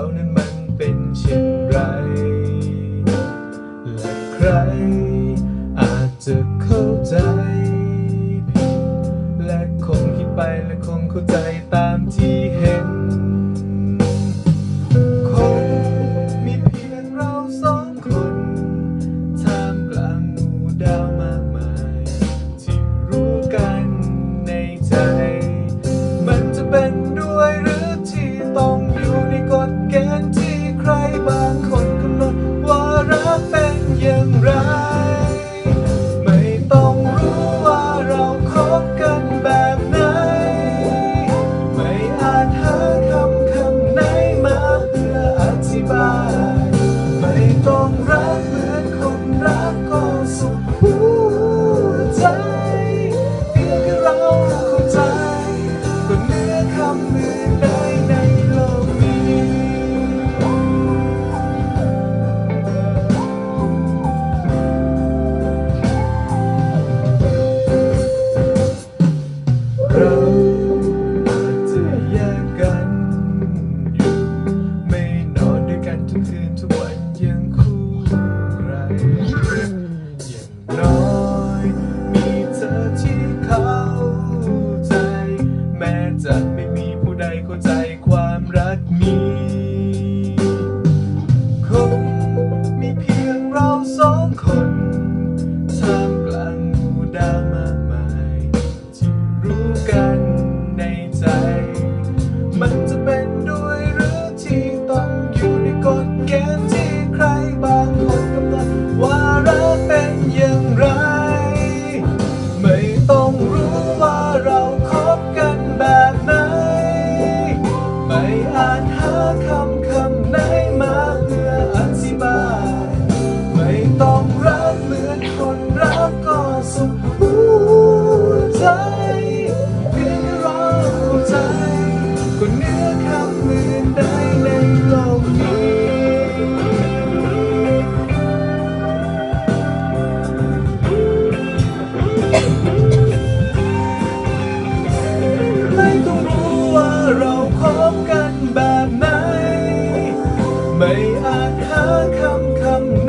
ราเนี่ยมันเป็นเช่นไร และใครอาจจะเข้าใจผิดและคงคิดไปและคงเข้าใจตามที่เห็น mây an há khăm khăm